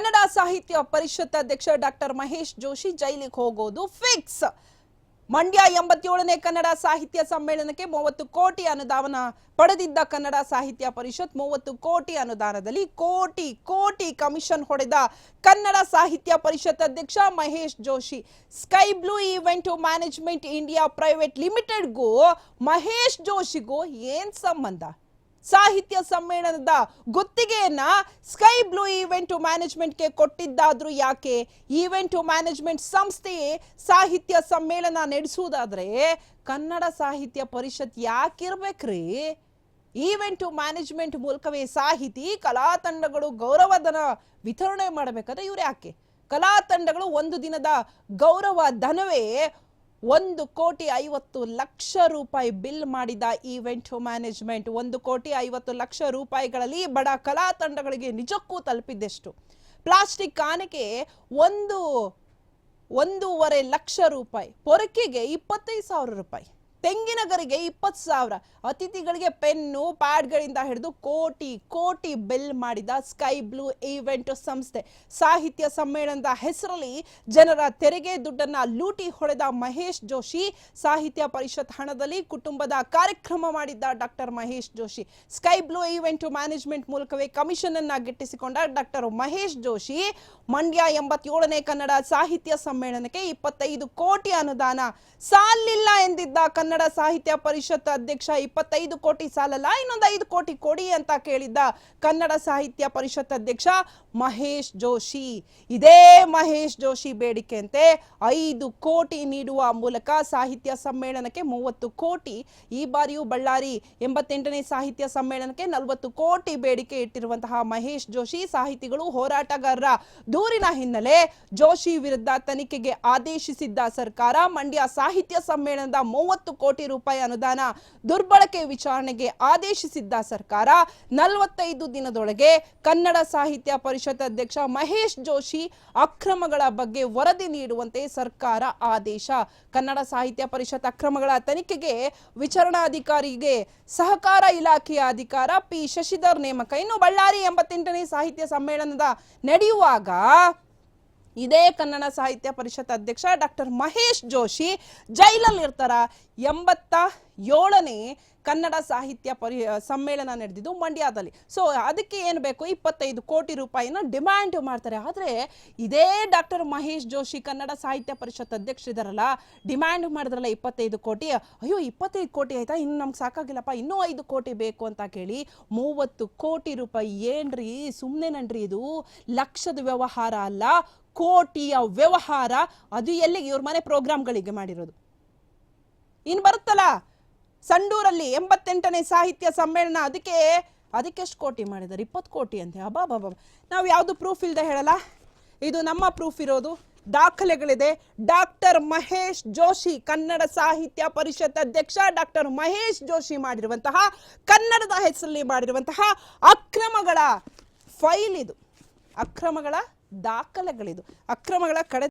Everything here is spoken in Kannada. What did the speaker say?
ಕನ್ನಡ ಸಾಹಿತ್ಯ ಪರಿಷತ್ ಅಧ್ಯಕ್ಷ ಡಾಕ್ಟರ್ ಮಹೇಶ್ ಜೋಶಿ ಜೈಲಿಗೆ ಹೋಗೋದು ಫಿಕ್ಸ್ ಮಂಡ್ಯ ಎಂಬತ್ತೇಳನೇ ಕನ್ನಡ ಸಾಹಿತ್ಯ ಸಮ್ಮೇಳನಕ್ಕೆ ಮೂವತ್ತು ಕೋಟಿ ಅನುದಾನ ಪಡೆದಿದ್ದ ಕನ್ನಡ ಸಾಹಿತ್ಯ ಪರಿಷತ್ ಮೂವತ್ತು ಕೋಟಿ ಅನುದಾನದಲ್ಲಿ ಕೋಟಿ ಕೋಟಿ ಕಮಿಷನ್ ಹೊಡೆದ ಕನ್ನಡ ಸಾಹಿತ್ಯ ಪರಿಷತ್ ಅಧ್ಯಕ್ಷ Mahesh Joshi. Sky blue event management India private ಲಿಮಿಟೆಡ್ಗೂ Mahesh ಜೋಶಿಗೂ ಏನ್ ಸಂಬಂಧ? ಸಾಹಿತ್ಯ ಸಮ್ಮೇಳನದ ಗುತ್ತಿಗೆಯನ್ನ ಸ್ಕೈ ಬ್ಲೂ ಈವೆಂಟ್ ಮ್ಯಾನೇಜ್ಮೆಂಟ್ಗೆ ಕೊಟ್ಟಿದ್ದಾದ್ರೂ ಯಾಕೆ? ಈವೆಂಟ್ ಮ್ಯಾನೇಜ್ಮೆಂಟ್ ಸಂಸ್ಥೆಯೇ ಸಾಹಿತ್ಯ ಸಮ್ಮೇಳನ ನಡೆಸುವುದಾದ್ರೆ ಕನ್ನಡ ಸಾಹಿತ್ಯ ಪರಿಷತ್ ಯಾಕಿರ್ಬೇಕ್ರಿ? ಈವೆಂಟ್ ಮ್ಯಾನೇಜ್ಮೆಂಟ್ ಮೂಲಕವೇ ಸಾಹಿತಿ, ಕಲಾ ತಂಡಗಳು ಗೌರವಧನ ವಿತರಣೆ ಮಾಡಬೇಕಾದ್ರೆ ಇವ್ರು ಯಾಕೆ ಕಲಾ ತಂಡಗಳು ಒಂದು ದಿನದ ಗೌರವ ಧನವೇ ಒಂದು ಕೋಟಿ ಐವತ್ತು ಲಕ್ಷ ರೂಪಾಯಿ ಬಿಲ್ ಮಾಡಿದ ಈವೆಂಟ್ ಮ್ಯಾನೇಜ್ಮೆಂಟ್. ಒಂದು ಕೋಟಿ ಐವತ್ತು ಲಕ್ಷ ರೂಪಾಯಿಗಳಲ್ಲಿ ಬಡ ಕಲಾ ತಂಡಗಳಿಗೆ ನಿಜಕ್ಕೂ ತಲುಪಿದ್ದೆಷ್ಟು? ಪ್ಲಾಸ್ಟಿಕ್ ಕಾಣಿಕೆ ಒಂದು, ಒಂದೂವರೆ ಲಕ್ಷ ರೂಪಾಯಿ, ಪೊರಕೆಗೆ ಇಪ್ಪತ್ತೈದು ಸಾವಿರ ರೂಪಾಯಿ. ತೆಂಗಿನ ಗರಿಗೆ ಇಪ್ಪತ್ತು ಸಾವಿರ. ಅತಿಥಿಗಳಿಗೆ ಪೆನ್ನು, ಪ್ಯಾಡ್ಗಳಿಂದ ಹಿಡಿದು ಕೋಟಿ ಕೋಟಿ ಬಿಲ್ ಮಾಡಿದ ಸ್ಕೈ ಬ್ಲೂ ಈವೆಂಟ್ ಸಂಸ್ಥೆ. ಸಾಹಿತ್ಯ ಸಮ್ಮೇಳನದ ಹೆಸರಲ್ಲಿ ಜನರ ತೆರಿಗೆ ದುಡ್ಡನ್ನ ಲೂಟಿ ಹೊಡೆದ ಮಹೇಶ್ ಜೋಶಿ, ಸಾಹಿತ್ಯ ಪರಿಷತ್ ಹಣದಲ್ಲಿ ಕುಟುಂಬದ ಕಾರ್ಯಕ್ರಮ ಮಾಡಿದ್ದ doctor Mahesh Joshi. Sky blue event management ಮೂಲಕವೇ ಕಮಿಷನ್ ಅನ್ನ ಗಿಟ್ಟಿಸಿಕೊಂಡ ಡಾಕ್ಟರ್ ಮಹೇಶ್ ಜೋಶಿ, ಮಂಡ್ಯ ಎಂಬತ್ತೇಳನೇ ಕನ್ನಡ ಸಾಹಿತ್ಯ ಸಮ್ಮೇಳನಕ್ಕೆ ಇಪ್ಪತ್ತೈದು ಕೋಟಿ ಅನುದಾನ. ಸಾಲಿಲ್ಲ ಎಂದಿದ್ದ ಕನ್ನಡ ಸಾಹಿತ್ಯ ಪರಿಷತ್ ಅಧ್ಯಕ್ಷ ಇಪ್ಪತ್ತೈದು ಕೋಟಿ ಸಾಲಲ್ಲ, ಇನ್ನೊಂದು ಐದು ಕೋಟಿ ಕೊಡಿ ಅಂತ ಕೇಳಿದ್ದ ಕನ್ನಡ ಸಾಹಿತ್ಯ ಪರಿಷತ್ ಅಧ್ಯಕ್ಷ ಮಹೇಶ್ ಜೋಶಿ. ಇದೇ ಮಹೇಶ್ ಜೋಶಿ ಬೇಡಿಕೆಯಂತೆ ಐದು ಕೋಟಿ ನೀಡುವ ಮೂಲಕ ಸಾಹಿತ್ಯ ಸಮ್ಮೇಳನಕ್ಕೆ ಮೂವತ್ತು ಕೋಟಿ, ಈ ಬಾರಿಯೂ ಬಳ್ಳಾರಿ ಎಂಬತ್ತೆಂಟನೇ ಸಾಹಿತ್ಯ ಸಮ್ಮೇಳನಕ್ಕೆ ನಲವತ್ತು ಕೋಟಿ ಬೇಡಿಕೆ ಇಟ್ಟಿರುವಂತಹ ಮಹೇಶ್ ಜೋಶಿ ಸಾಹಿತಿಗಳು ಹೋರಾಟಗಾರರ ದೂರಿನ ಹಿನ್ನೆಲೆ ಜೋಶಿ ವಿರುದ್ಧ ತನಿಖೆಗೆ ಆದೇಶಿಸಿದ್ದ ಸರ್ಕಾರ, ಮಂಡ್ಯ ಸಾಹಿತ್ಯ ಸಮ್ಮೇಳನದ ಮೂವತ್ತು ಕೋಟಿ ರೂಪಾಯಿ ಅನುದಾನ ದುರ್ಬಳಕೆ ವಿಚಾರಣೆಗೆ ಆದೇಶಿಸಿದ್ದ ಸರ್ಕಾರ, ನಲವತ್ತೈದು ದಿನದೊಳಗೆ ಕನ್ನಡ ಸಾಹಿತ್ಯ ಪರಿಷತ್ ಅಧ್ಯಕ್ಷ ಮಹೇಶ್ ಜೋಶಿ ಅಕ್ರಮಗಳ ಬಗ್ಗೆ ವರದಿ ನೀಡುವಂತೆ ಸರ್ಕಾರ ಆದೇಶ. ಕನ್ನಡ ಸಾಹಿತ್ಯ ಪರಿಷತ್ ಅಕ್ರಮಗಳ ತನಿಖೆಗೆ ವಿಚಾರಣಾಧಿಕಾರಿಗೆ ಸಹಕಾರ ಇಲಾಖೆಯ ಅಧಿಕಾರ. ಪಿ. ಶಶಿಧರ್ ನೇಮಕ. ಇನ್ನು ಬಳ್ಳಾರಿ ಎಂಬತ್ತೆಂಟನೇ ಸಾಹಿತ್ಯ ಸಮ್ಮೇಳನದ ನಡೆಯುವಾಗ ಇದೇ ಕನ್ನಡ ಸಾಹಿತ್ಯ ಪರಿಷತ್ ಅಧ್ಯಕ್ಷ ಡಾಕ್ಟರ್ ಮಹೇಶ್ ಜೋಶಿ ಜೈಲಲ್ಲಿ ಇರ್ತಾರ. ಎಂಬತ್ತ ಏಳನೇ ಕನ್ನಡ ಸಾಹಿತ್ಯ ಪರಿ ಸಮ್ಮೇಳನ ನಡೆದಿದ್ದು ಮಂಡ್ಯದಲ್ಲಿ. ಸೊ ಅದಕ್ಕೆ ಏನು ಬೇಕು? ಇಪ್ಪತ್ತೈದು ಕೋಟಿ ರೂಪಾಯಿನ ಡಿಮ್ಯಾಂಡ್ ಮಾಡ್ತಾರೆ. ಆದರೆ ಇದೇ ಡಾಕ್ಟರ್ ಮಹೇಶ್ ಜೋಶಿ ಕನ್ನಡ ಸಾಹಿತ್ಯ ಪರಿಷತ್ ಅಧ್ಯಕ್ಷರಿದಾರಲ್ಲ ಡಿಮ್ಯಾಂಡ್ ಮಾಡಿದ್ರಲ್ಲ ಇಪ್ಪತ್ತೈದು ಕೋಟಿ. ಅಯ್ಯೋ, ಇಪ್ಪತ್ತೈದು ಕೋಟಿ ಆಯ್ತಾ? ಇನ್ನು ನಮ್ಗೆ ಸಾಕಾಗಿಲ್ಲಪ್ಪ. ಇನ್ನೂ ಐದು ಕೋಟಿ ಬೇಕು ಅಂತ ಕೇಳಿ ಮೂವತ್ತು ಕೋಟಿ ರೂಪಾಯಿ ಏನ್ರಿ? ಸುಮ್ಮನೆನನ್ರಿ ಇದು ಲಕ್ಷದ ವ್ಯವಹಾರ ಅಲ್ಲ. ಕೋಟಿಯ ವ್ಯವಹಾರ, ಅದು ಎಲ್ಲಿಗೆ ಇವ್ರ ಮನೆ ಪ್ರೋಗ್ರಾಮ್ಗಳಿಗೆ ಮಾಡಿರೋದು. ಇನ್ನು ಬರುತ್ತಲ್ಲ? ಸಂಡೂರಲ್ಲಿ ಎಂಬತ್ತೆಂಟನೇ ಸಾಹಿತ್ಯ ಸಮ್ಮೇಳನ, ಅದಕ್ಕೆ ಅದಕ್ಕೆ ಎಷ್ಟು ಕೋಟಿ ಮಾಡಿದ್ದಾರೆ ಇಪ್ಪತ್ತು ಕೋಟಿ ಅಂತೆ. ಅಬಾ ಬಾ ನಾವು ಯಾವುದು ಪ್ರೂಫ್ ಇಲ್ಲದೆ ಹೇಳಲ್ಲ? ಇದು ನಮ್ಮ ಪ್ರೂಫ್ ಇರೋದು. ದಾಖಲೆಗಳಿದೆ. ಡಾಕ್ಟರ್ ಮಹೇಶ್ ಜೋಶಿ, ಕನ್ನಡ ಸಾಹಿತ್ಯ ಪರಿಷತ್ ಅಧ್ಯಕ್ಷ ಡಾಕ್ಟರ್ ಮಹೇಶ್ ಜೋಶಿ ಮಾಡಿರುವಂತಹ, ಕನ್ನಡದ ಹೆಸರಲ್ಲಿ ಮಾಡಿರುವಂತಹ ಅಕ್ರಮಗಳ ಫೈಲ್ ಇದು. ಅಕ್ರಮಗಳ ದಾಖಲೆಗಳಿದು. ಅಕ್ರಮಗಳ ಕಡೆ